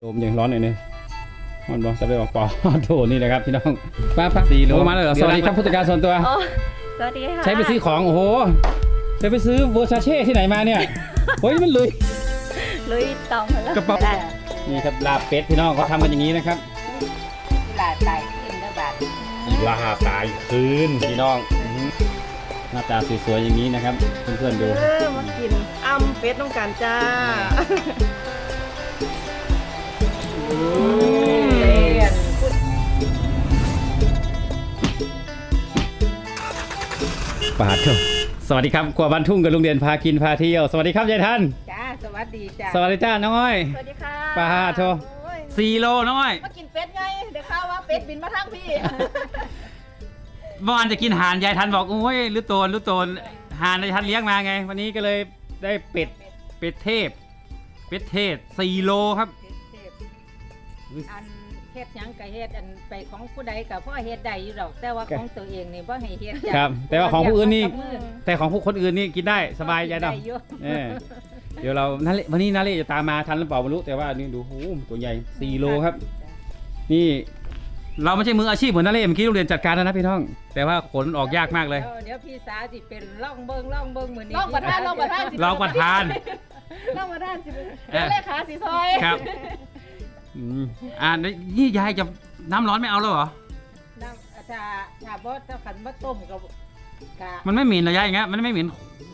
โดมยังร้อนหน่อยนึงมันบอกจะไปบอกปอโถนี่นะครับพี่น้องป้าป้าสี่โลมาแล้วเหรอสวัสดีครับผู้จัดการส่วนตัว โอ้สวัสดีค่ะ ใช้ไปซื้อของโอ้โหจะไปซื้อเวอร์ซาเช่ที่ไหนมาเนี่ยเฮ้ยมันลุยลุยตองมาแล้วกระเป๋าได้นี่ครับลาบเป็ดพี่น้องเขาทำกันอย่างนี้นะครับลาตายขึ้นแล้วบาดลาบตายคืนพี่น้องอื้อหือหน้าตาสวยๆอย่างนี้นะครับเพื่อนๆดูเออมากินอ้ำเป็ดต้องการจ้าเรียน ปาดเถอะสวัสดีครับครัวบ้านทุ่งกับลุงเด่นพากินพาเที่ยว สวัสดีครับยายท่าน จ้า สวัสดีจ้า สวัสดีจ้าน้องอ้อยสวัสดีค่ะปาดเถอะโอ้ยสี่โลน้องอ้อยมากินเป็ดไง เดี๋ยวข้าวว่าเป็ดบินมาทางพี่ เมื่อวานจะกินห่านยายทันบอกโอ้ยรู้โตนรู้โตนห่านยายทันเลี้ยงมาไง วันนี้ก็เลยได้เป็ดเป็ดเทพ เป็ดเทศสี่โลครับ อันเฮ็ดหยังก็เฮ็ดอันไปของผู้ใดก็พ่อเฮ็ดได้อยู่ดอก แต่ว่าของตัวเองนี่บ่ให้เฮ็ดจ้ะครับแต่ว่าของผู้อื่นนี่กับมือแต่ของผู้คนอื่นนี่กินได้สบายยายดได้อยู่ำเออเดี๋ยวเรานาเล่วันนี้นาเล่จะตามมาทันหรือเปล่าไม่รู้แต่ว่านี่ดูโอ้โหตัวใหญ่สี่โลครับ นี่ เราไม่ใช่มืออาชีพเหมือนนาเล่เมื่อกี้โรงเรียนจัดการแล้วนะพี่ท่อง แต่ว่าขนออกยากมากเลยเดี๋ยวเดี๋ยวพี่สาวสิเป็นล่องเบิ่งล่องเบิ่งมื้อนี้ลองประทานลองประทานสิเราประทาน ลองประทานสิเออเลขาสีซอยครับ อืมอ่านี่ยายจะน้ำร้อนไม่เอาแล้วเหรอน้ำถ้าถ้าบ่ถ้าคันบ่ต้มก็ก็มันไม่เหม็นเหรอยายอย่างเงี้ยมันไม่เหม็น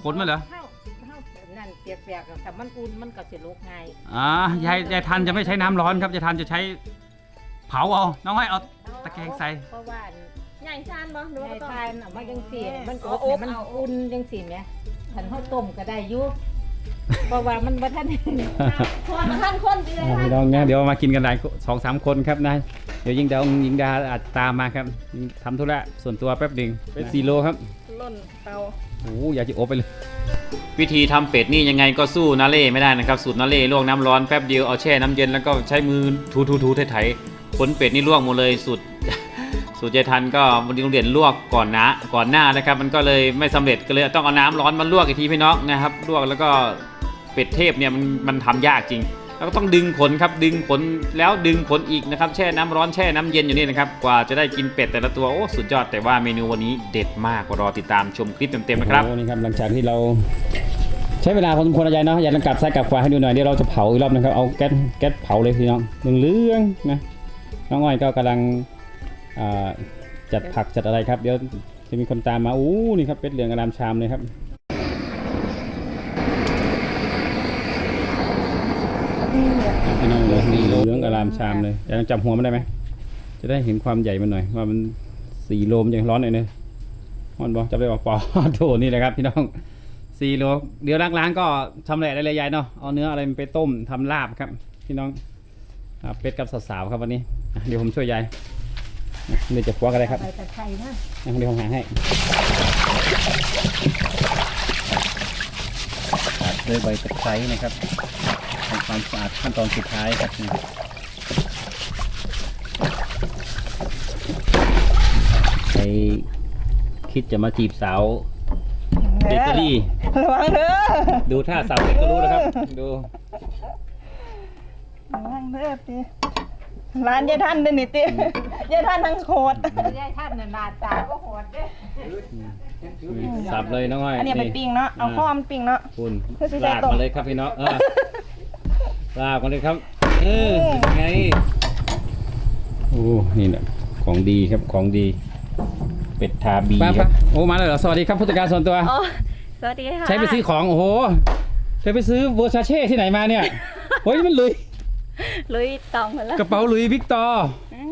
ขนมันเหรอเฮาเฮานั่นเปียกๆถ้ามันอุ่นมันก็สิลุกง่ายอ่ายายยายทันจะไม่ใช้น้ำร้อนครับยายทันจะใช้ เผาเอาน้องให้เอาตะแกรงใส่ เพราะว่าอันใหญ่ชานบ่หรือในว่าต้อง ทานออกมาจังสี่มันอ๋ออบอบมันเอาอุ่นจังสี่ไหมขันข้าวต้มก็ได้อยู่ เพราะว่ามันบ่ทันพอประทานคนดีเลยพี่น้องเนี่ยเดี๋ยวมากินกันหลายสองสามคนครับนะเดี๋ยวยิงดาวยิงดาอาจตามมาครับทำธุระส่วนตัวแป๊บหนึ่งเป็นสี่โลครับล่นเตาโอ้โหอยากจะโอบไปเลย วิธีทำเป็ดนี่ยังไงก็สู้นาเล่ไม่ได้นะครับ สูตรนาเล่ลวกน้ำร้อนแป๊บเดียวเอาแช่น้ำเย็นแล้วก็ใช้มือถูถูถูไถๆขนเป็ดนี่ลวกหมดเลยสูตรสูตรยายทันก็วันนี้โรงเรียนลวกก่อนนะก่อนหน้านะครับ มันก็เลยไม่สำเร็จก็เลยต้องเอาน้ำร้อนมาลวกอีกทีพี่น้องนะครับลวกแล้วก็ เป็ดเทพเนี่ยมันมันทำยากจริง แล้วก็ต้องดึงขนครับดึงขนแล้วดึงขนอีกนะครับแช่น้ำร้อนแช่น้ำเย็นอยู่นี่นะครับกว่าจะได้กินเป็ดแต่ละตัวโอ้สุดยอดแต่ว่าเมนูวันนี้เด็ดมากรอติดตามชมคลิปเต็มๆนะครับนี่ครับหลังจากที่เราใช้เวลาพอสมควรนะยายเนาะยายลองกลับซ้ายกลับขวาให้ดูหน่อยเดี๋ยวเราจะเผาอีกรอบนึงครับเอาแก๊สแก๊สเผาเลยพี่น้องเหลืองๆนะน้องอ้อยก็กำลังจัดผักจัดอะไรครับ เดี๋ยวจะมีคนตามมาอู้นี่ครับเป็ดเหลืองอารามชามเลยครับ พี่น้องเลยนี่เหลืองอารามชามเลยยายลองจับหัวมันได้ไหม จะได้เห็นความใหญ่มันหน่อย ว่ามันสี่โลมนยังร้อนหน่อยนึงมันบอกจับได้บอกปอโถนี่แหละครับพี่น้องสี่โลเดี๋ยวล้างๆก็ทำแหละได้เลยยายเนาะเอาเนื้ออะไรไปต้มทำลาบครับพี่น้องครับเป็ดกับสาวๆครับวันนี้อะเดี๋ยวผมช่วยยายอะเดี๋ยวจะควักอะไรครับไปตะไคร้นะอะเดี๋ยวผมหาให้ตัดด้วยใบตะไคร้นะครับทำ ความสะอาดขั้นตอนสุดท้ายครับนี่ใครคิดจะมาจีบสาวเบเกอรี่ระวังเด้อดูท่าสาวเล็กก็รู้แล้วครับ ดูระวังเด้อติร้านยายท่านเด้อนี่ติยายท่านทั้งโคตรยายท่านน่ะหน้าตาก็โหดเด้สับเลยน้องอ้อยอันนี้เอาไปปิ้งเนาะเอาข้อมันปิ้งเนาะคุณเพื่อสิใส่ลากต้มมาเลยครับพี่น้องเออ ลากมาเลยครับ เออไง โอ้ นี่แหละของดีครับของดี เป็ดทาบีครับโอ้มาแล้วเหรอสวัสดีครับผู้จัดการส่วนตัวโอ้สวัสดีค่ะใช้ไปซื้อของ โอ้โหจะไปซื้อเวอร์ซาเช่ที่ไหนมาเนี่ยเฮ้ยมันลุย ลุยตองมาแล้ว กระเป๋าลุยวิกตอร์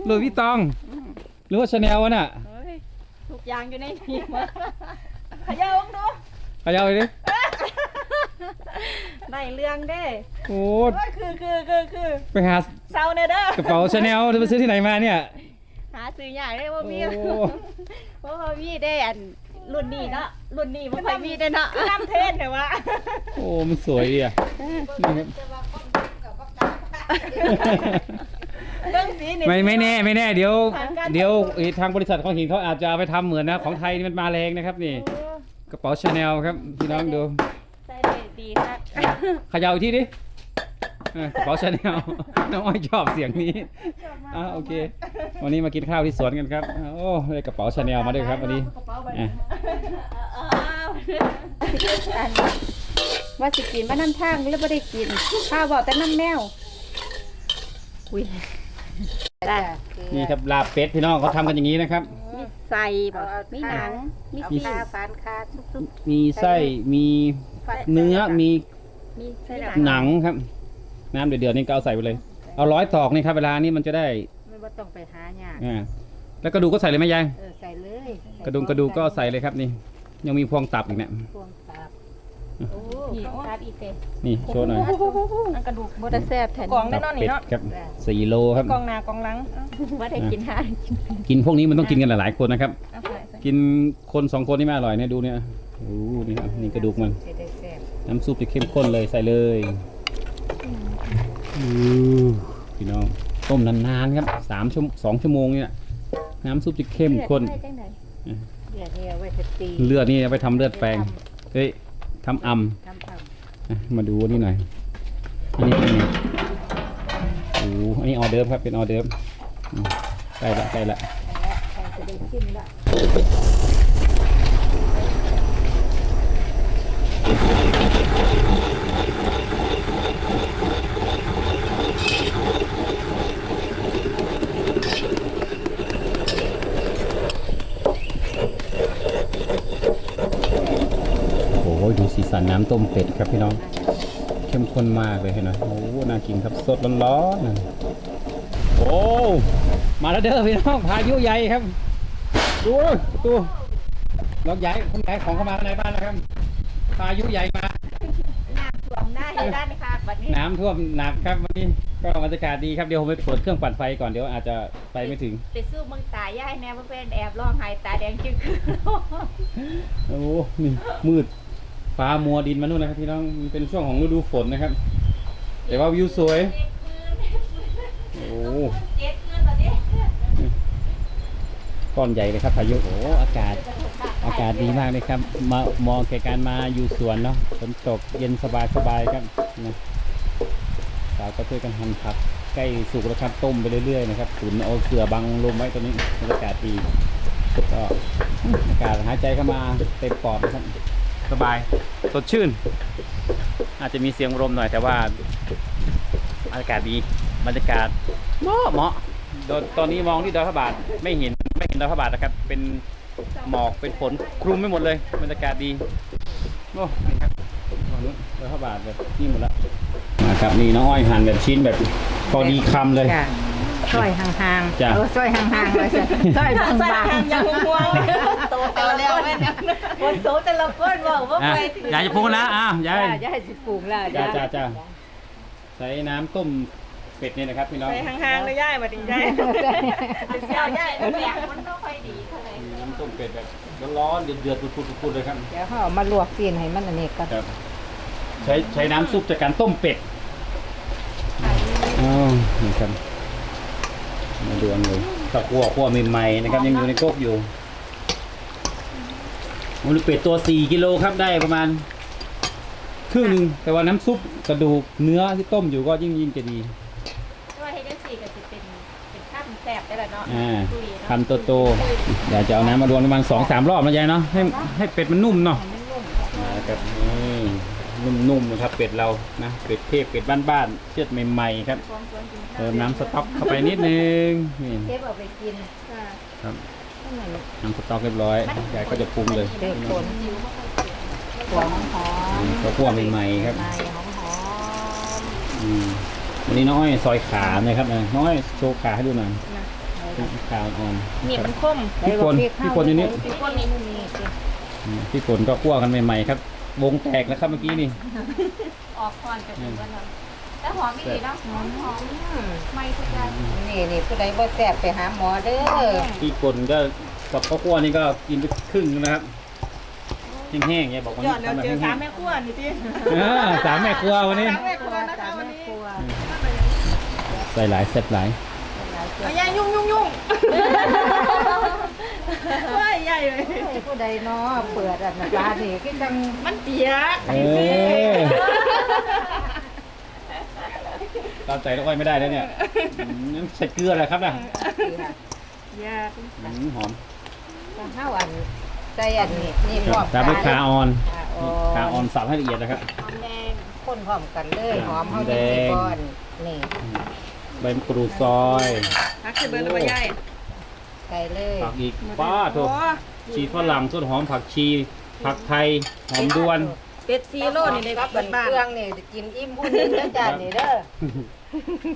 ลุยวิกตอง หรือว่าชาแนลวะน่ะเฮ้ยทุกอย่างอยู่ในนี้หมดขยาวดู เอาเอาไปดิ ได้เรื่องเด้โอ้โอ้ยคือคือคือคือไปหาเซาเนเด้อกระเป๋าชาแนลจะไปซื้อที่ไหนมาเนี่ย หาซื้อใหญ่ได้ว่ามีโอ้เพราะว่ามีได้อันรุ่นนี้เนาะรุ่นนี้บ่ค่อยมีได้เนาะคือน้ำเทศแต่ว่าโอ้ มันสวยดีอะนี่ครับเรื่องสีนี่ไม่ไม่แน่ไม่แน่เดี๋ยวผ่านการเดี๋ยวเอ่อทางบริษัทของหินเขาอาจจะเอาไปทำเหมือนนะ ของไทยนี่มันมาแรงนะครับนี่ กระเป๋าชาแนลครับพี่น้องดูใส่ได้ดีค่ะเขย่าอีกทีดิเออกระเป๋าชาแนลน้องอ้อยชอบเสียงนี้อ่าโอเค วันนี้มากินข้าวที่สวนกันครับโอ้ได้กระเป๋าชาแนลมาด้วยครับวันนี้อะอันว่าสิกินมาน้ำทางแล้วไม่ได้กิน ข้าวบอกแต่น้ำแมวอุ้ยได้นี่ครับลาบเป็ดพี่น้องเขาทำกันอย่างนี้นะครับมี ใส่บอกมีหนัง มีเอาซีคาฟันคาทุกมีไส้มีเนื้อมีมีไส้หนังหนังครับ น้ำเดือดๆนี่ก็เอาใส่ไปเลย เอาร้อยตอกนี่ครับเวลานี้มันจะได้ๆไม่ว่าต้องไปหายากอ่าแล้วกระดูกก็ใส่เลยไหมยายเออใส่เลยกระดูกกระดูกก็ใส่เลยครับนี่ ยังมีพวงตับอีกเนี่ยพวงตับ โอ้ต้องการอีกเตะนี่โชว์หน่อยอันกระดูกบดแซ่บแทนกล่องตัแน่บนอนเป็นี่ดเนาะครับสี่โลครับกล่องหน้ากล่องหลังเอาว่าได้กินหากินพวกนี้มันต้องกินกันหลายๆคนนะครับเอาใส่ใส่กินคนสองคนนี่ไม่อร่อยเนี่ยดูเนี่ยโอ้โหนี่ครับนี่กระดูกมันสิได้แซ่บน้ำซุปจะเข้มข้นเลยใส่เลยอู้พี่น้องต้มนานๆครับสามชั่วสองชั่วโมงเนี่ยน้ำซุปจะเข้มข้นได้จังไหนเดี๋ยวนี้เอาไว้จะตีเลือดนี่เอาไปทำเลือดแปลงเฮ้ย ทำอำทำทอะมาดูนี่หน่อยอันนี้เป็นไงโอ้โหอันนี้ออเดิร์ฟครับเป็นออเดิร์ฟอืมใกล้ละใกล้ละำแล้วใครจะได้ชิมละโอ้โหดูสีสันน้ำต้มเป็ดครับพี่น้อง เข้มข้นมากเลยเห็นไหมโอ้โหน่ากินครับสดร้อนๆนะโอ้มาแล้วเด้อพี่น้องพายุใหญ่ครับดูประตูล็อกใหญ่คนขายของเข้ามาในบ้านแล้วครับพายุใหญ่มาน้ำท่วมหน้าให้ด้านค่ะบัดนี้ น้ำท่วมหนักครับวันนี้ก็บรรยากาศดีครับเดี๋ยวผมไปเปิดเครื่องปั่นไฟก่อนเดี๋ยวอาจจะไปไม่ถึงไปสู้เมืองตายายแน่ว่าเป็นแอบร้องไห้ตาแดงจึงคือโอ้โหนี่มืด ฟ้ามัวดินมานู่นนะครับพี่น้องมันเป็นช่วงของฤดูฝนนะครับ แต่ว่าวิวสวย โอ้ก้อนใหญ่เลยครับพายุโอ้อากาศอากาศดีมากเลยครับมามองแก่การมาอยู่สวนเนาะฝนตกเย็นสบายสบายๆครับนะสาวก็ช่วยกันหั่นผักใกล้สุกแล้วครับต้มไปเรื่อยๆนะครับตุ๋นเอาเกลือบังลมไว้ตอนนี้บรรยากาศดีก็อากาศหายใจเข้ามาเต็มปอดนะครับ สบายสดชื่น อาจจะมีเสียงลมหน่อยแต่ว่าอากาศดีบรรยากาศเหมาะเหมาะตอนนี้มองที่ดอยพระบาทไม่เห็นไม่เห็นดอยพระบาทนะครับ เป็นหมอกเป็นฝนคลุมไม่หมดเลยบรรยากาศดีโอ้นี่ครับฝั่งนู้นดอยพระบาทแบบนี่หมดแล้วนะครับนี่น้องอ้อยหั่นแบบชิ้นแบบพอดีคำเลย ซอยห่างจ้ะๆเออซอยห่างๆเลยจ้ะซอยบางใส่ๆหางอย่างห่วงเลยโตแต่ละคนคนโตแต่ละคนบอกว่าอะไปถึงยายจะพูดนะอ้าวยายจ้ะยายสิปลูกแล้วจ้าจ้าจ้าใช้น้ำต้มเป็ดนี่นะครับพี่น้องใส่ห่างๆเลยย่ายมาดิย่ายเสี่ยวใหญ่แสงมันไม่ค่อยดีเท่าไหร่น้ำต้มเป็ดแบบร้อนๆเดือดๆปุดๆๆเลยครับ เดี๋ยวเขาเอามาลวกซีนให้มันอันนี้ก่อนครับใช้ใช้น้ำซุปจากการต้มเป็ดอ๋อนี่ครับ มาดูกันเลยข้าวคั่วคั่วใหม่ๆนะครับยังอยู่ในโคกอยู่มันเป็ดตัว 4 กิโลครับได้ประมาณครึ่งหนึ่งแต่ว่าน้ำซุปกระดูกเนื้อที่ต้มอยู่ก็ยิ่งยิ่งจะดีว่าให้ได้สี่ก็จะเป็นเป็นข้าวแสบได้ละเนาะอ่าดุยเนาะคำโตๆเดี๋ยวจะเอาน้ำมารวนประมาณสองสามรอบนะยายเนาะให้ให้เป็ดมันนุ่มเนาะนะครับ นี่นุ่มๆนะครับเป็ดเรานะเป็ดเทพเป็ดบ้านๆเชือดใหม่ๆครับเติมน้ำสต๊อกเข้าไปนิดนึงนี่เก็บเอาไปกินครับนั่นน่ะน้ำสต๊อกเรียบร้อยยายก็จะปรุงเลยเด็กคนหัวหอมข้าวคั่วใหม่ๆครับใหม่หอมหอมอืมวันนี้น้องอ้อยซอยขาเลยครับน้องอ้อยโชว์ขาให้ดูหน่อยขาอ่อนนี่มันคมพี่คนพี่คนอยู่นี่พี่คนนี่นี่สิอืมพี่ฝนก็คั่วกันใหม่ๆครับ วงแตกแล้วครับเมื่อกี้นี่ ออกก่อนจะเป็นวันนั้นแต่หอมไม่ดีเนาะหอมหอมไม่ทุกอย่างนี่นี่ผู้ใดบ่แซ่บไปหาหมอเด้อพี่ฝนก็กับข้าวคั่วนี่ก็กินไปครึ่งนึงนะครับแห้งๆยายบอกวันยนี้อดแล้วทำแบบเจอแห้สางมแม่ครัวนี่ที่ๆอ่าสามแม่ครัววันนี้สามแม่ครัวนะคะวันนี้ครัวใส่หลายเสร็จหลายเอาย่ายยุ่งยุ่งยุ่ง ว้ายใหญ่เลยผู้ใดเนาะเปิดอันนั้นปลานี่คือจังมันเปียกเออตามใจน้องอ้อยไม่ได้แล้วเนี่ยอืมนั่นใส่เกลืออะไรครับนะยาอืมหอมเฮาอันใส่อันนี้นี่พร้อมตามด้วยคาออนขาอ่คาอออนนสับให้ละเอียดนะครับ หอมแดงคนพร้อมกันเลยหอมเฮาแดได้งก่อนนี่ ใบมะกรูดซอย พักคือเบอร์ตัวใหญ่ ใส่เลยผักอีกป้าโถโอ้ชีฝรั่งต้นหอมผักชี ผักไทยหอมด้วน เป็ดซีโร่นี่ได้กับเปิดบ้านเครื่องนี่กินอิ่มผู้หนึงเด้อจ้านี่เด้อ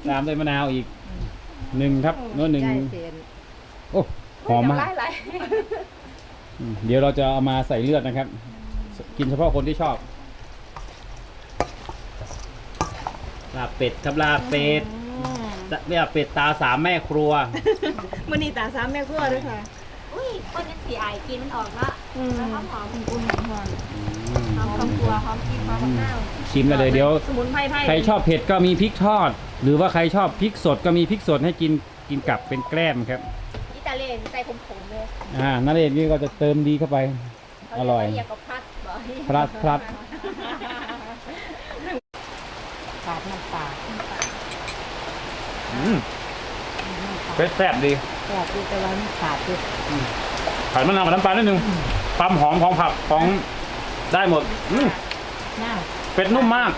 ตามด้วยมะนาวอีกหนึ่งครับโน้นหนึ่งใช่เสียนโอ้หอมมากหลายอืมเดี๋ยวเราจะเอามาใส่เลือดนะครับ กินเฉพาะคนที่ชอบลาบเป็ดครับลาบเป็ด เนี่ยเป็ดตาสามแม่ครัว มันนี่ตาสามแม่ครัวด้วยค่ะ อุ้ยคนนั้นสีอายกินมันออกเนาะอืมแล้วหอมหอมอุ่นๆหอมหอมคำตัวหอมกินหอมมะนาวชิมกันเลยเดี๋ยว สมุนไพรไทยใครชอบเผ็ดก็มีพริกทอด หรือว่าใครชอบพริกสดก็มีพริกสดให้กินกินกับเป็นแกล้มครับอิตาเลียนใส่ขมๆเลยอ่านั่นเองนี่ก็จะเติมดีเข้าไป อร่อยเาเกว่ากับพัดบ่พลัดพลัดขาดน้ำปลา อืมเป็ดแซ่บดีแซ่บอยู่แต่ว่ามันขาดอยู่ใส่มะนาวกับน้ำปลานิดนึงความหอมของผักของได้หมดอืมน้าเป็ดนุ่มมาก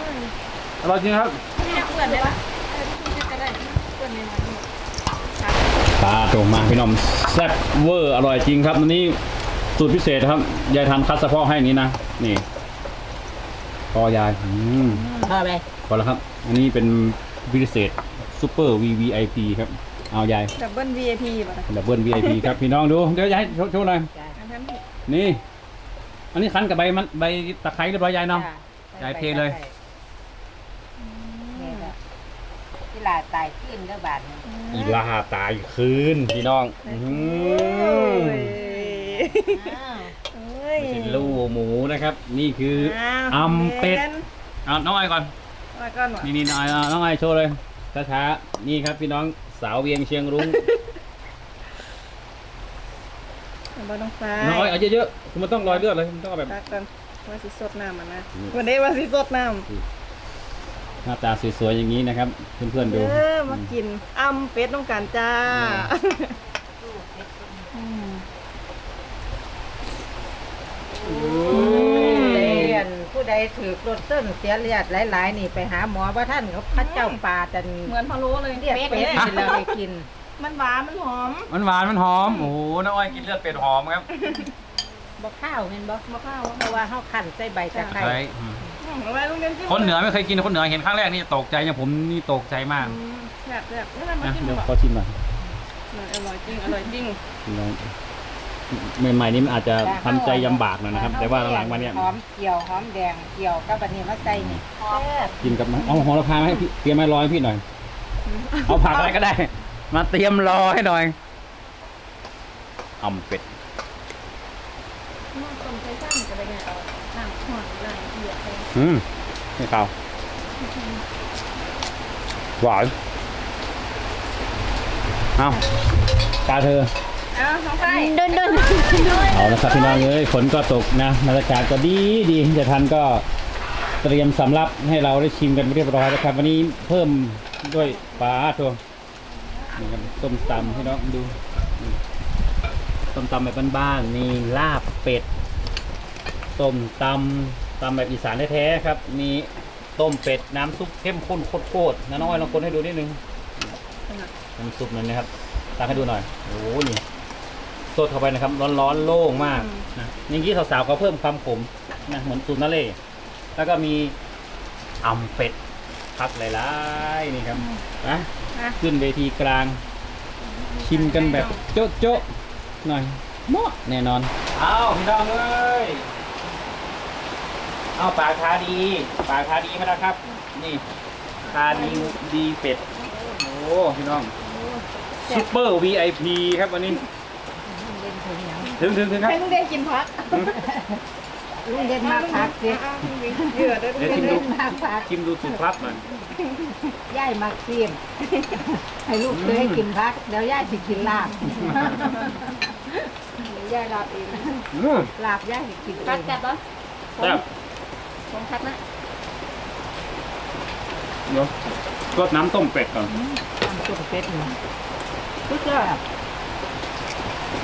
อร่อยจริงครับเนี่ยเปื่อนได้ปะเออที่คุณจะได้เปื่อนในวันนี้ปลาตรงมาพี่น้องแซ่บเวอร์อร่อยจริงครับอันนี้สูตรพิเศษครับยายทำคัดเฉพาะให้อย่างนี้นะนี่พอยายอืมพอไหมพอแล้วครับ อันนี้เป็นพิเศษ ซูเปอร์ VVIP ครับ เอายายดับเบิล VIP ป่ะดับเบิล VIP ครับ พี่น้องดู เดี๋ยวยายโชว์โชว์หน่อยจ้าอันนั้นพี่นี่ อันนี้คั้นกับใบมันใบตะไคร้เรียบร้อยยายเนาะจ้ยายเทเลย นี่แหละที่ลาตายขึ้นเด้อบาทนี่อีลาตายคืนพี่น้องอื้อหืออ้าวเอ้ยไม่ใช่ลูกหมูนะครับ นี่คืออ้าวอำเป็ดเอาน้องไออยก่อนมาก่อนว่ะนี่นี่น้องไออยน้องไออยโชว์เลย ช้าๆนี่ครับพี่น้องสาวเวียงเชียงรุ้งบ่ต้องฟ้าน้องไออยเอาเยอะๆคือมันต้องรอยเลือดเลยมันต้องเอาแบบพักกันว่าสิสดน้ำมันนะอืมวันนี้ว่าสิสดน้หน้าตาสวยๆอย่างนี้นะครับเพื่อนำๆดู เออมากินอำเป็ดต้องการจ้าเรียนผู้ใด ถือรถเส้นเสียเลือดหลาย ๆ นี่ไปหาหมอว่าท่านเขาพัดเจ้าป่าจันเหมือนพะโล้เลยเรียกเป็ดกินแล้วไปกิน มันหวานมันหอม มันหวานมันหอม โอ้โหน้องอ้อยกินเลือดเป็ดหอมครับบ่ข้าวเห็นบ่มาข้าวเพราะว่าเฮาคั่นใส่ใบตะไคร้ใช่อืมเอาไว้โรงเรียนจิ้มคนเหนือไม่เคยกินคนเหนือเห็นครั้งแรกนี่ตกใจอย่างผมนี่ตกใจมากอืมแบบแบบนี่มันมานะกินเดี๋ยวแบบขอชิมหน่อยอร่อยจริงอร่อยจริง ใหม่ๆนี่มันอาจจะทำใจยำบากหน่อยนะครับ แต่ว่าหลังๆมาเนี่ยหอมเกี่ยวหอมแดงเกี่ยวกับอันนี้มาใส่นี่แซ่บกินกับมันเอาหอระพามาให้พี่เตรียมให้รอให้พี่หน่อย เอาผักอะไรก็ได้ มาเตรียมรอให้หน่อยอ่ำเป็ดคนใช้ซ้ำจะไปเนี่ยเอาน้ำหอมอะไรเหยียดไปอืมไม่ขาวหวานเอาตาเธอ เอ้าน้องไฟเดินเดินเอาละครับพี่น้องเอ้ยฝนก็ตกนะบรรยากาศก็ดีดีจะทันก็เตรียมสำรับให้เราได้ชิมกันเรียบร้อยแล้วครับ วันนี้เพิ่มด้วยปลาทัวนี่ครับส้มตำพี่น้องดูนี่ส้มตำแบบบ้านๆนี่ลาบเป็ดส้มตำตำแบบอีสานแท้ๆครับ มีต้มเป็ดน้ำซุปเข้มข้นโคตรๆนะน้องอ้อยลองคนให้ดูนิดนึงน้ำซุปนั่นนะครับตักให้ดูหน่อยโอ้โหนี่ สดเข้าไปนะครับ ร้อนๆโล่งมากนะอย่างนี้สาวๆก็เพิ่มความขมนะเหมือนซูนาเล่แล้วก็มีอ่ำเป็ดพักหลายๆนี่ครับนะอะขึ้นเวทีกลาง ชิมกันแบบโจ๊ะๆหน่อยเหมาะแน่นอน เอาพี่น้องเอ้ยเอาปลาคาดีปลาคาดีมาแล้วครับ นี่คาดีดีเป็ด โอ้พี่น้องซุปเปอร์ VIP ครับวันนี้เล่น ถึงถึงถึงถึงครับให้ลุงเด่นกินพักลุงเล่นมาพักสิเดือดด้วยเดี๋ยวชิมเล่ดูนมาพักชิมดูสูตรครับหน่อยย่ายมักเสียมให้ลูกเคยกินพักเดี๋ยวย่ายสิกินลาบยายรับเองอืมลาบย่ายสิกินเอพัดงแซ่บปะแซ่บผมพัดนะเดี๋ยวรสน้ำต้มเป็ดก่อนน้ำต้มเป็ดนี่สุดยอด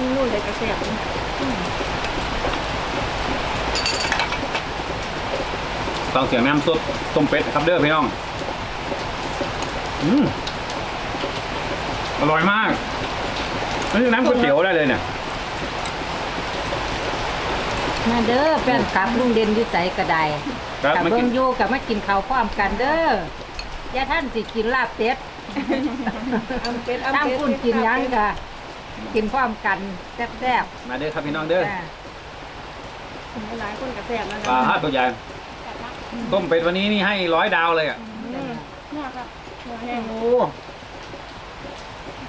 นี่นู่นเลยกระแสบฟังเสียงน้ำซุปต้มเป็ดครับเด้อพี่น้อง อืมอร่อยมากนี่น้ำก๋วยเตี๋ยวได้เลยเนี่ย มาเด้อแฟนคลับลุงเด่นอยู่ไสก็ได้ครับกับมาเบิ่กิงนอยู่กับมากินข้าวพร้อมกันเด้อย่าท่านสิกินลาบเป็ดอำเป็ดอำตั้งเป็ดคุณกินหยังก็ กินพร้อมกันแซ่บมาเด้อครับพี่น้องๆเด้อจ้าหลายคนกระแสบแล้วปลานะฮัทตัวใหญ่ต้มเป็ดวันนี้นี่ให้ร้อยดาวเลยอะอืมเนี่ยครับเนี่ยแห้งโอ้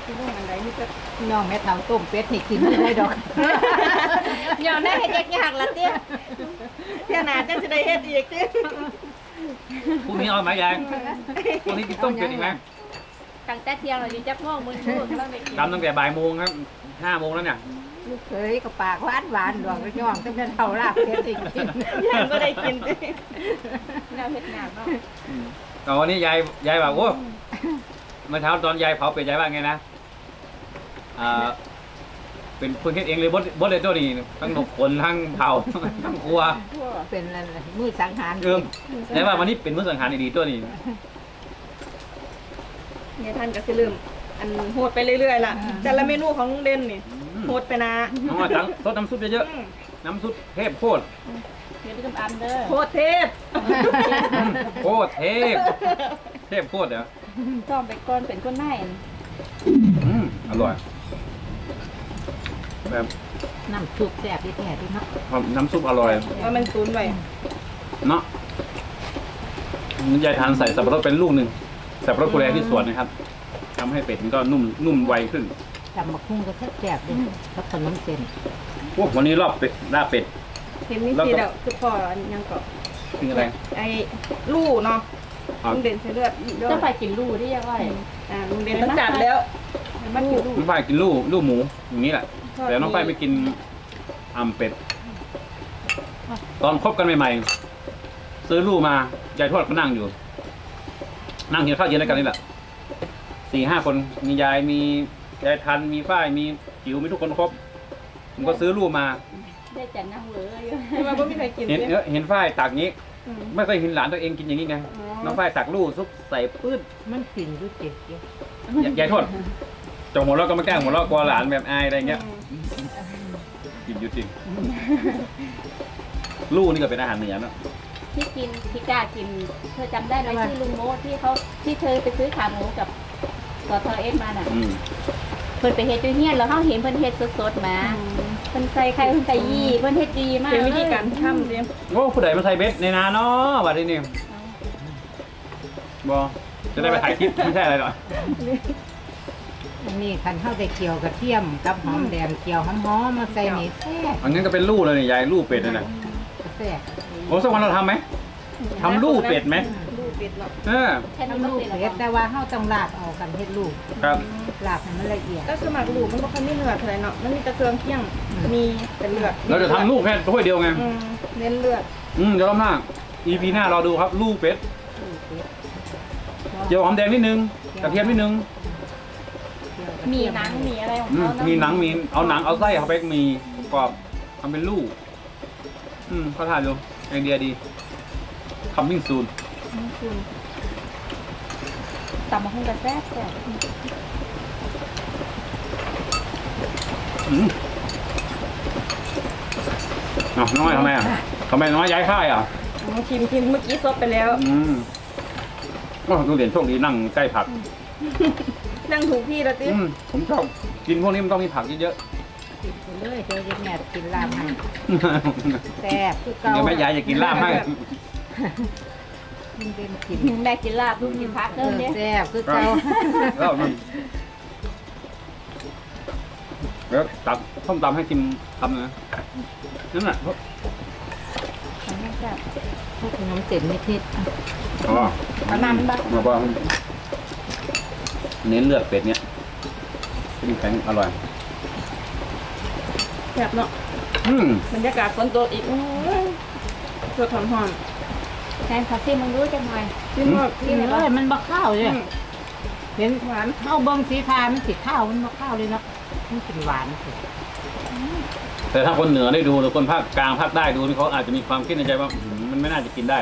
ที่นู่นอันใดนี่จะพี่น้องแม่เฒ่าต้มเป็ดนี่กินไม่ได้ดอกอย่าแน่เฮ็ดยากๆละเตี้ยเที่ยหนาจังสิได้เฮ็ดอีกเตี้ยพรุ่งนี้เอาไหมยายพรุ่งนี้กินต้มเป็ดอีกไหม ตั้งแต่เที่ยงเราดีจักม่วงมึนพูดเราได้กินทำตั้งแต่บ่ายโมงครับห้าโมงแล้วเนี่ยลูกเคยก็ปากหวานหวานๆดวงก็ย่องแต่แม่เฒ่าลาบเป็ดสิกินยังก็ได้กินเตี้ยเราเฮ็ดหนักเนาะแต่วันนี้ยายยายบอกโอ้เมื่อเช้าตอนยายเผาเป็ดยายว่าไงนะอ่าเป็นคนเฮ็ดเองเลยบดบดเลยตัวนี้ทั้งหนกขนทั้งเผาทั้งครัวเป็นอะไรมือสังหารเออแต่ว่าวันนี้เป็นมื้อสังหารดีๆตัวนี้ เนี่ยท่านก็สิลืมอันโหดไปเรื่อยๆล่ะ แต่ละเมนูของลุงเด่นนี่โหดไปนะน้องว่าทั้งซดน้ำซุปเยอะอืมๆน้ำซุปเทพโคตรเดี๋ยวไปทำอันเด้อโหดเทพโคตรเทพเทพโคตรเดี๋ยวต้อมไปก่อนเป็นคนไหนอืมอร่อยแบบน้ำซุปแซ่บที่แท้ที่เนาะน้ำซุปอร่อยว่ามันตุนไว้เนาะยายทานใส่สับปะรดเป็นลูกหนึ่ง สับปะรดกุแลที่สวนนะครับทำให้เป็ดมันก็นุ่มนุ่มไวขึ้นจำบักหุ่งก็แซ่บๆเลยแล้วขนมเส้นพวกวันนี้รอบเป็ดลาบเป็ดเห็นมีสีแล้วคือพออันยังก็คืออะไรไอ้ลู่เนาะอะลุงเด่นใช้เลือดด้วยจะไปกินลูได้ยังไงอ่าลุงเด่นต้องจัดแล้ว มันกินลูน้องฝ้ายกินลูกลูกหมูอย่างนี้แหละ แต่น้องฝ้ายไม่กินอ่ำเป็ด ตอนคบกันใหม่ๆ ซื้อลูกมายายทวดก็นั่งอยู่ นั่งกินข้าวเย็นด้วยกันนี่แหละสี่ห้าคนมียายมียายทันมีฝ้ายมีจิ๋วมีทุกคนครบผมก็ซื้อลูกมาได้จัดนั่งเหลืออยู่ทำไมไม่มีใครกินเห็นสิเอ้อเห็นฝ้ายตักงี้อืมไม่เคยเห็นหลานตัวเองกินอย่างนี้ไงอ๋อน้องฝ้ายตักลูกซุปใส่ปื้ดมันกลิ่นรู้เจ็บเจ็บยายยายทวดจงหัวเราะก็ไม่แกล้งหัวเราะกลัวหลานแบบอายอะไรเงี้ยกินอยู่จริงลูกนี่ก็เป็นอาหารเหนือเนอะ ที่กินที่กล้ากิน เธอจำได้ไหมที่ลุงโมที่เขาที่เธอไปซื้อขาหมูกับกทเอสมาน่ะ อืมเพิ่นไปเฮ็ดอยู่เฮียนแล้วเฮาเห็นเพิ่นเฮ็ดสดๆมาเพิ่นใส่ไข่เพิ่นใส่ยี่เพิ่นเฮ็ดดีมากเป็นวิธีการทำสิโอ้ผู้ใดมาใส่เบ็ดในนาเนาะบัดนี้นี่บอจะได้ไปถ่ายคลิปไม่ใช่อะไรหรอกอันนี้คันเข้าได้เกี่ยวกระเทียมกับหอมแดงเกี่ยวหอมๆมาใส่นี่แซ่บอันนั้นก็เป็นลูกเลยนี่ยายลูกเป็ดนั่นน่ะแซ่บ โอ้สักวันเราทำไหมทำลูกเป็ดไหมลูกเป็ดเนาะเออแค่นี้ทำก็ลูกเป็นเผ็แล้ดวแต่ว่าเฮาต้องลาบเอากันเฮ็ดลูกครับลาบให้มันละเอียดก็คือหมักลูกมันบ่ค่อยมีเนื้อเท่าไหร่เนาะมันมีแต่เครื่องเคี่ยงมีแต่เลือดเราจะทำลูกแค่ถ้วยเดียวไงอืมเน้นเลือดอืมเดี๋ยวรอบหน้า EP หน้าเราดูครับลูกเป็ดลูกเป็ดเจียวหอมแดงนิดนึงกระเทียมนิดนึงเกี่ยวกระมีเทียหนังมีอะไรของอืมเขาเนาะมีหนังมีเอาหนังเอาไส้เข้าไปมีประกรอบทำเป็นลูก อืมเขาทานดูไอเดียดีคัมมิ่งซูนคุณตำมะฮุ่งกระแซ่บแซ่บอืมเอาน้อยทำไมอะทำไมน้อยย้ายค่ายอะอ๋อชิมชิมเมื่อกี้ซดไปแล้ว อืมก็ดูเด่นโชคดีนั่งใกล้ผัก นั่งถูกที่แล้วติอืมผมชอบกินพวกนี้มันต้องมีผักเยอะ ติดไปเลยเดี๋ยวจะแม่กินลาบให้ๆแซ่บคือเก่าเดี๋ยวแม่ยายจะกินลาบให้มันเป็นกินแม่กินลาบลูกกินพักเอเด้ออเนี่ยแซ่บคือเก่าแล้วมันแล้วตักส้มตำให้กินคำนะนั่นแหละแซ่บพวกขนมเส้นไม่ทิดอ๋อประมาณนั้นปะมาบ้างเน้นเลือดเป็ดเนี่ยเป็นแข็งอร่อย แซ่บเนาะอืมบรรยากาศฝนตกอีกอื้อสดหอมแทนขอซิมึงรู้จังหน่อยกินหมดกินเลยมันบ่ข้าวเลยอืมเห็นหวานข้าวเบิ่งสีฟ้ามันสิข้าวมันบ่ข้าวเลยเนาะมันเป็นหวานสิแต่ถ้าคนเหนือได้ดูหรือคนภาคกลางภาคใต้ดูนี่เขาอาจจะมีความคิดในใจว่าอืมมันไม่น่าจะกินได้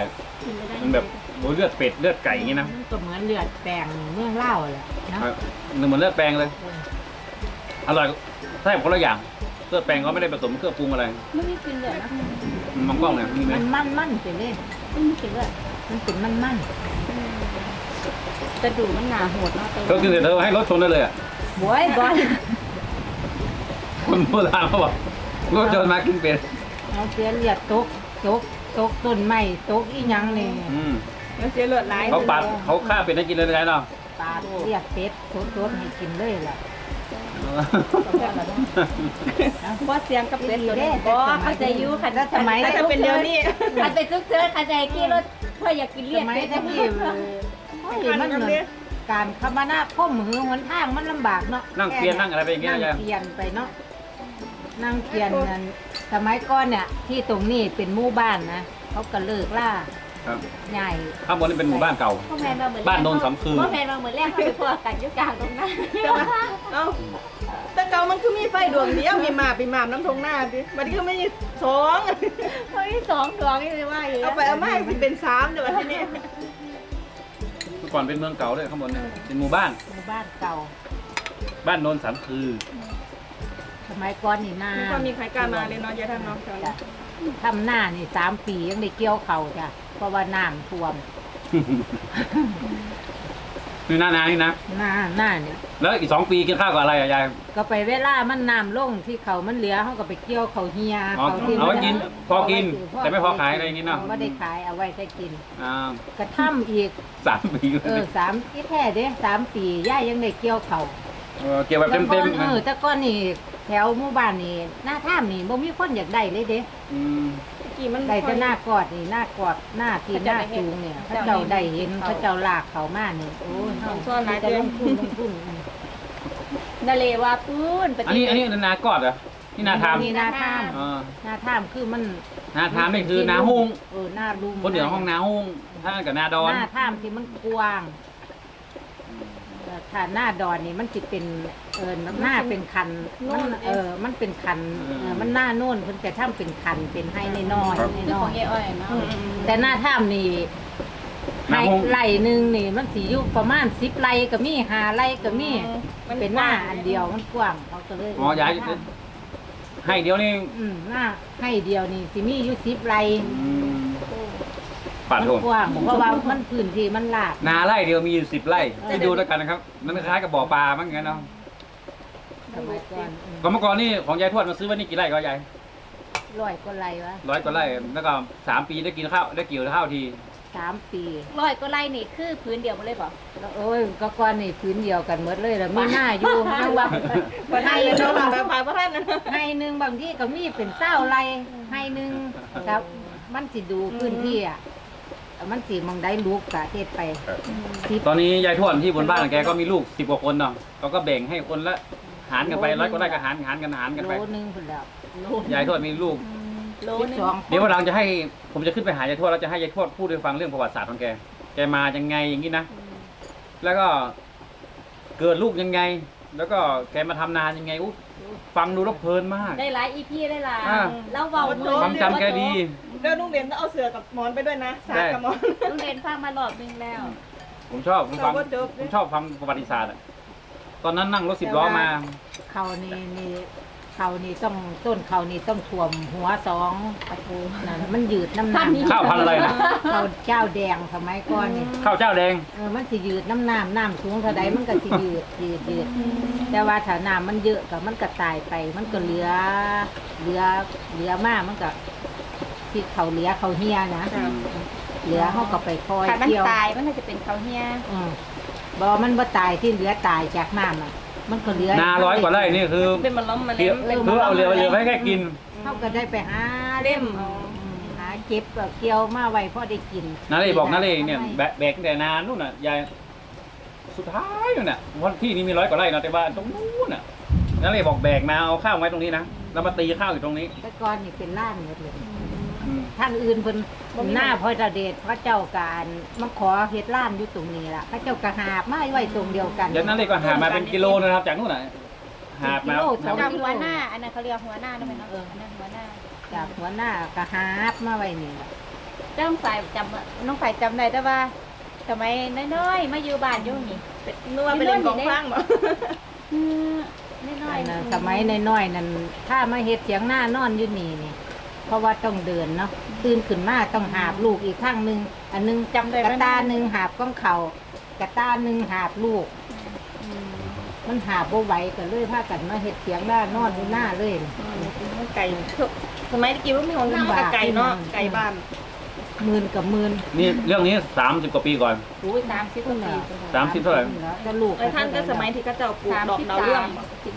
มันแบบโอ้ยเลือดเป็ดเลือดไก่อย่างนี้นะมันก็เหมือนเลือดแปลงเมืองเล่าวแหละเนาะครับเหมือนเลือดแปลงเลย อร่อยใช่คนละอย่างเลือดแปลงเขาไม่ได้ผสมเครื่องปรุงอะไรไม่มีกินเลยนะมองกล้องเนี่ยมีไหมมันมันมันไปเลยไม่มีกินเลยมันเป็นมันมันกระดูกมันหนาโหดเนาะก็คือเสร็จเธอให้รถชนได้เลยอะบอยบอยคนโบราณเขาบอกรถชนมากินเป็ดเอาเสียเลือดตกตกตกต้นไม้ตกอีหยังนี่อืมมันเสียเลือดหลายเขาปัดเขาฆ่าเป็ดให้กินเลยได้เนาะปาดเลือดเป็ดสดๆให้กินเลยล่ะ เพราะเสียงกับเป็ดตัวนี้บ่เข้าใจอยู่ค่ะแล้วสมัยถ้าจะเป็นเดี๋ยวนี้คันไปทุกเจอเข้าใจกี่รถพ่ออยากกินสเลียดมัยเป็ดที่พี่โอ้ยมันเหมือนการคมนาคมหือหนทางมันลำบากเนาะนั่งเปลี่ยนนั่งอะไรไปอย่างเงี้ยนั่งยายเปลี่ยนไปเนาะนั่งเปลี่ยนนั่นสมัยก่อนเนี่ยที่ตรงนี้เป็นหมู่บ้านนะเขาก็เลิกล่า ครับ ใหญ่ข้างบนนี่เป็นหมู่บ้านเก่า พ่อแม่มาเหมือนบ้านโนนสำคือ พ่อแม่มาเหมือนแรกเขาไปพวกกันอยู่กลางตรงนั้นใช่ไหมเอ้าแต่เก่ามันคือมีไฟดวงเดียวมีหมาบมีหมาบน้ำทงหน้าดิบัดนี้ก็ไม่มีสองเฮ้ยสองดวงนี่เลยว่าอยู่เอาไปเอามาสิเป็นสามเดี๋ยวทีนี้เมื่อก่อนเป็นเมืองเก่าด้วยข้างบนเนี่ยเป็นหมู่บ้าน หมู่บ้านเก่า บ้านโนนสันคือ สมัยก่อนนี่นาไม่ค่อยมีใครกล้ามาเลยเนาะยายท่านเนาะจ้ะทำหน้านี่สามปียังได้เกี่ยวเขาจ้ะ เพราะว่าน้ำท่วมคือหน้านานี่นะ หน้าหน้านี่แล้วอีกสองปีกินข้าวกับอะไรอะยายก็ไปเวลามันน้ำลงที่เขามันเหลือเขาก็ไปเกี่ยวเขาเฮียอ๋อเขาที่เอาไว้กิน พอกินเาว้แต่ไม่พอขายอะไรอย่างงี้เนาะไม่ได้ขายเอาไว้ได้กินอ่ากระทำอีกสามปีเลเออยสามที่แท้เด้สามปีย่ายังได้เกี่ยวเขา เออเกี่ยวแบบเต็มเต็มแต่ก่อนเออแต่ก่อนนี่แถวหมู่บ้านนี่หน้าท่ามนี่บ่มีคนอยากได้เลยเด้ ม กี่มันได้แต่หน้ากอดนี่หน้ากอดหน้าที่หน้าสูงเนี่ยเขาเจ้าได้เห็นเขาเจ้าลากเขามานี่โอ้ยเฮาจะลงทุนลงทุนนาเลว่าปื้นอันนี้อันนี้นากอดเหรอนี่นาทามนี่หน้าท่ามอ่าหน้าท่ามคือมันนาทามนี่คือนาฮุงเออหน้าลุมคนเหนือห้องนาฮุงถ้ากับนาดอนหน้าท่ามที่มันกว้างเอ่อ ถ้าหน้าดอนนี่มันสิเป็นเออหน้าเป็นคันมันเออมันเป็นคันเออมันหน้าโน่นเพิ่นจะทำเป็นคันเป็นให้น้อยๆคือน้ขอองยยายอ้อยเนาะๆแต่หน้าท่ามนี่นาฮุงไร่หนึ่งนี่มันสีอยู่ประมาณสิบไร่ก็มีหาไร่ก็มีเป็นหน้าอันเดียวมันกว้างเขาก็เลยอ๋อยายให้เดียวนี่อืมหน้าให้เดียวนี่สิมีอยู่สิบไร่อืม ปัดมันโทษกว้างเพราะว่ามันพื้นที่มันลาด นาไร่เดียวมีอยู่สิบไร่ให้ดูแล้วกันนะครับ มันคล้ายกับบ่อปลามั้งงั้นเนาะสมัยก่อนอืมก็เมื่อก่อนนี่ของยายทวดมาซื้อไว้นี่กี่ไร่ก็ยายร้อยกว่าไร่วะร้อยกว่าไร่แล้วก็สามปีได้กินข้าวได้เกี่ยวข้าวทีสามปีร้อยก็ไล่นี่คือพื้นเดียวมาเลยบ่แล้วโอ้ยก็ก่อนนี่พื้นเดียวกันหมดเลยแล้วมีหน้าอยู่ทั้งว่าบ่ได้เลยเนาะแบบพายบ่ทันนะให้หนึ่งบางที่ก็มีเป็นเศร้าไรให้หนึ่งครับมันสิดูพื้นที่อะ มันสิมองได้ลูกกะเฮ็ดไปสิบตอนนี้ยายทวดที่บนบ้านแกก็มีลูกสิบกว่าคนเนาะเขาก็แบ่งให้คนละหารกันไปร้อยกว่าไร่ก็หารหารกันหารกันโลไปนึงพุ่นแล้วยายทวดมีลูก โลสิบนึงสองเดี๋ยววันหลังจะให้ผมจะขึ้นไปหายายทวดแล้วจะให้ยายทวดพูดให้ฟังเรื่องประวัติศาสตร์ของแก แกมายังไงอย่างนี้นะ แล้วก็เกิดลูกยังไง แล้วก็แกมาทำนายังไงอุ๊ย ฟังดูแล้วเพลินมาก ได้หลายอีพีได้หลายอ่า แล้วเว้ามือความจำแกดี เดี๋ยวลุงเด่นต้องเอาเสือกับหมอนไปด้วยนะสากกับหมอนลุงเด่นฟังมารอบนึงแล้ว ผมชอบผมฟังเราก็จบผมชอบฟังประวัติศาสตร์อะตอนนั้นนั่งรถสิบล้อมา เขานี่นี่ เขานี่ต้องต้นเขานี่ต้องถ่วมหัวสองประตูนั่นมันยืดน้ำหนักข้าวพันธุ์อะไรนะเขาเจ้าแดงสมัยก่อนนี่ข้าวเจ้าแดงเออมันสิยืดน้ำน้ำน้ำสูงเท่าใดมันก็สิยืดยืดยืดแต่ว่าถ้าน้ำมันเยอะก็มันก็ตายไป มันก็เหลือเหลือเหลือมากมันก็ที่เขาเหลือเขาเฮียนะเหลือเขาก็ไปคอยถ้ามันเกี่ยวตายมันก็จะเป็นเขาเฮียอืมบอมันบ่ตายที่เหลือตายจากน้ำอะ มันก็เหลือนาร้อยกว่าไร่นี่คือเป็นมันล้อมมาคือเล่มคือเอาเรือเรือไว้แค่กินเขาก็ได้ไปหาเล่มอืมหาเก็บก็เกี่ยวมาไว้พอได้กินนาเล่บอกนาเล่เนี่ยแบกแบกตั้งแต่นานนู่นน่ะยายสุดท้ายนู่นน่ะวันที่นี่มีร้อยกว่าไร่นะแต่ว่าตรงนู้นน่ะนาเล่บอกแบกมาเอาข้าวไว้ตรงนี้นะแล้วมาตีข้าวอยู่ตรงนี้แต่ก่อนนี่เป็นล้านหมดเลยนอืม ทางอื่นเพิ่นหน้าพ่อตาเดชพระเจ้าการมาขอเฮ็ดร้านอยู่ตรงนี้ล่ะ พระเจ้ากะหาบมาไว้ตรงเดียวกันเดี๋ยวนั้นเลยก็หามาเป็นกิโลนะครับจากนู่นน่ะหาบมากิโลสองจากกิโลหัวหน้า อันนั้นเขาเรียกหัวหน้าได้ไหมเนาะเอออันนั้นหัวหน้าจากหัวหน้ากะหาบมาไว้นี่ล่ะเจ้าน้องฝ่ายจำน้องฝ่ายจำได้แต่ว่าสมัยน้อยๆมาอยู่บ้านอยู่นี่นึกว่าไปเล่นกองฟางบ่อืมน้อยอันๆนั้นสมัยน้อยๆนั่นถ้ามาเฮ็ดเสียงหน้านอนอยู่นี่นี่ เพราะว่าต้องเดินเนาะตื่นขึ้นมาต้องหาบลูกอีกข้างหนึงอันหนึงจำได้กระตาหนึงหาบก้องเขากระตาหนึงหาบลูกอืมมันหาบ่ไหวก็เลยพากันมาเฮ็ดเสียงหน้านอนอยู่หน้าเลยมันไก่สมัยตะกี้ว่ามีของน้ำกับไก่เนาะไก่บ้านหมื่นกับหมื่นนี่เรื่องนี้สามสิบกว่าปีก่อนโอ้ยสามสิบกว่าปีสามสิบเท่าไหร่จะลูกเออท่านก็สมัยที่เขาเจ้าปลูกดอกดาวเรื่อง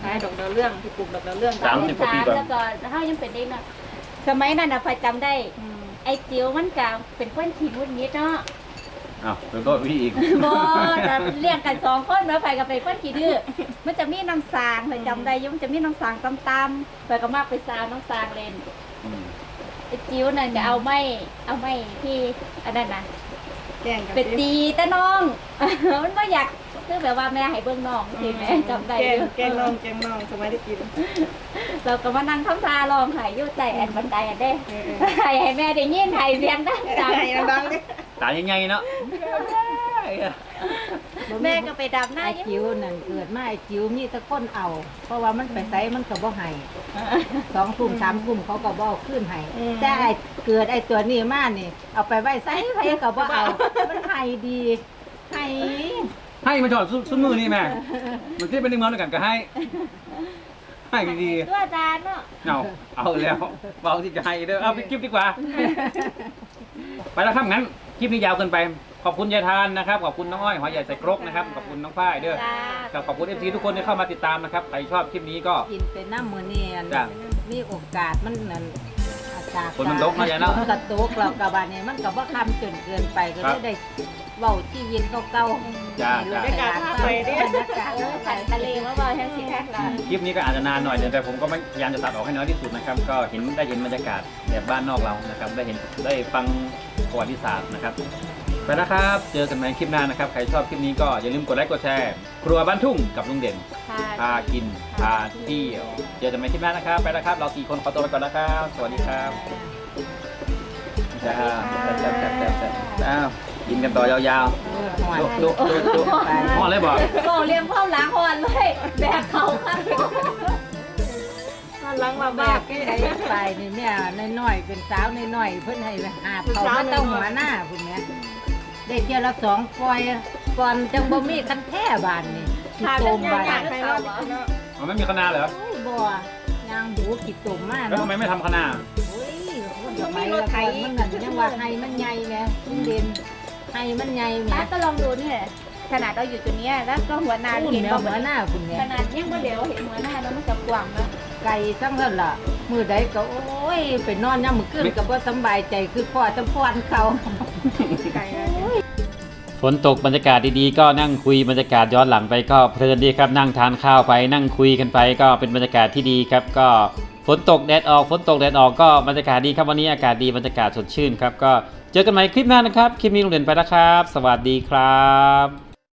ใช่ดอกดาวเรื่องที่ปลูกดอกดาวเรื่องสามสิบกว่าปีก่อนแล้วก็เฮายังเป็นเด็กเนาะ สมัยนั้นน่ะฝ่ายจำได้ ไอ้จิ๋วมันก็เป็นคนขี้มุดมิดเนาะ อ้าวเป็นก็วิธีอีก บ่แต่เลี้ยงกันสองคนแล้วฝ่ายก็เป็นคนขี้ดื้อมันจะมีน้ำสางฝ่ายจำได้อยุ่มันจะมีน้ำสางตำๆฝ่ายก็มากไปสางน้ำสางเล่นอืมไอ้จิ๋วนั่นจะเอาไม้เอาไม้ที่อันนั้นน่ะแกงกับเป็นตีแต่น้อง มันบ่อยาก คือแบบว่าแม่ให้เบิ่งน้องสิแม่จำได้แกองยู่แกงน้องแกงน้องสมัยตะกี้เราก็มานั่งทำทาลองใหายอยู่ใต้อันบันไดอันเด้เออให้ให้แม่ได้ยินให้เสียงดังไก่ดังๆดิตาใหญ่ๆเนาะแม่ก็ไปดำหน้าไอ้อยู่จิ๋วนั่นเกิดมาไอ้จิ๋วมีแตะก้นเอา เพราะว่ามันไปไสมันก็บ่ให้สองกลุ่มสามกลุ่มเขาก็บ่เอาขึ้นให้แต่ไอ้เกิดไอ้ตัวนี้มานี่ เอาไปไว้ไสไผก็บ่เอา มันให้ดีให้ ให้มาจอดซุ้มมือนี่แม่ มันที่เป็นในเมืองด้วยกันก็ให้ ให้ดีตัวอาจารย์เนาะๆเอาเอาแล้วเบาที่จะให้เด้อเอาไปคลิปดีกว่า ไปแล้วครับงั้นคลิปนี้ยาวเกินไป ขอบคุณยายทานนะครับ ขอบคุณน้องอ้อยหอยใหญ่ใส่ครกนะครับขอบคุณน้องฝ้ายเด้อจ้ากับขอบคุณเอฟซีทุกคนที่เข้ามาติดตามนะครับใครชอบคลิปนี้ก็ กินเป็นน้ำมื้อนี้อันจ้ะมีโอกาสมันนั่นอากาศฝนมันตกเนาะยายเนาะฝก็ตกเรากับบานนี้มันก็บ่คำจนเกินไปก็ครัเลบยได้เว้าที่ยินเก่าๆ จ้ะจ้ะบรรยากาศภาพไปดิบรรยากาศเออขันทะเลมาบอกแค่สิแค่ละคลิปนี้ก็อาจจะนานหน่อยเดี๋ยวแต่ผมก็พยายามจะตัดออกให้น้อยที่สุดนะครับ ก็เห็นได้เห็นบรรยากาศแบบบ้านนอกเรานะครับ ได้เห็นได้ฟังประวัติศาสตร์นะครับ ไปนะครับ เจอกันใหม่คลิปหน้านะครับ ใครชอบคลิปนี้ก็อย่าลืมกดไลค์กดแชร์ ครัวบ้านทุ่งกับลุงเด่น พากิน พาเที่ยว เจอกันใหม่คลิปหน้านะครับ ไปแล้วครับ เราสี่คนขอตัวไปก่อนนะครับ สวัสดีครับจ้าแซ่บแซ่บแซ่บแซ่บอ้าว กินกันต่อยาวเออหวานๆลุกลุกลุกลุกห่อเลยบอกโตเลี้ยงพ่อหลังหอนเลยแบกเขาค่ะมันล้างมาแบบ้ากไอ้ไปนี่เนี่ยน้อยๆเป็นสาวน้อยๆเพิ่นให้หาบเขามาต้องหัวหน้าพุ่นแม่ได้เที่ยวละสองปอยก่อนจังบ่มีคันแท้บานนี่ขี้ขาดตกันมยาบานกๆไปเนาะเนาะอ๋อไม่มีคณะเหรอโอ้ยบ่ยางหูขี้ตมมากแล้วเนาะทำไมไม่ทำคณะโอ้ยคนสมัยละก่อนมันนั่นยังว่าไห้มันใหญ่แหม่เด่น ไห้มันใหญ่แหม่ป้าก็ลองดูนี่แหละขนาดเราอยู่ตัวเนี้ยแล้วก็หัวหน้าพุ่นเห็นแม่บ่หัวหน้าพุ่นแม่ขนาดยังบ่เหลียวเห็นหัวหน้าแล้วมันจะกว้างนะไก่จังซั่นล่ะมื้อใดก็โอ้ยไปนอนยามมื้อคืนก็บ่สำบายใจคือพ่อตะพอนเขา ไก่นะฝนตกบรรยากาศดีๆ ก็นั่งคุยบรรยากาศย้อนหลังไปก็เพลินดีครับนั่งทานข้าวไปนั่งคุยกันไปก็เป็นบรรยากาศที่ดีครับก็ฝนตกแดดออกฝนตกแดดออกก็บรรยากาศดีครับวันนี้อากาศดีบรรยากาศสดชื่นครับก็ เจอกันใหม่คลิปหน้านะครับ คลิปนี้ลงเด่นไปแล้วครับ สวัสดีครับ